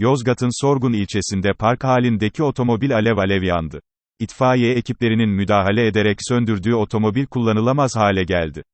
Yozgat'ın Sorgun ilçesinde park halindeki otomobil alev alev yandı. İtfaiye ekiplerinin müdahale ederek söndürdüğü otomobil kullanılamaz hale geldi.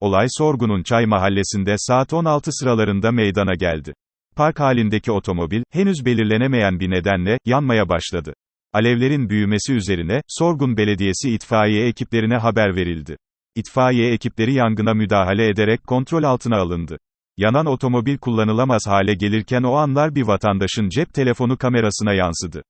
Olay Sorgun'un Çay Mahallesi'nde saat 16 sıralarında meydana geldi. Park halindeki otomobil, henüz belirlenemeyen bir nedenle, yanmaya başladı. Alevlerin büyümesi üzerine, Sorgun Belediyesi itfaiye ekiplerine haber verildi. İtfaiye ekipleri yangına müdahale ederek kontrol altına alındı. Yanan otomobil kullanılamaz hale gelirken o anlar bir vatandaşın cep telefonu kamerasına yansıdı.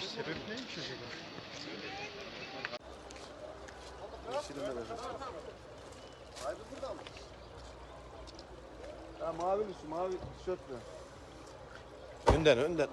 Sebep neymiş acaba? Ha mavi üstü, mavi tişörtlü. Önden önden.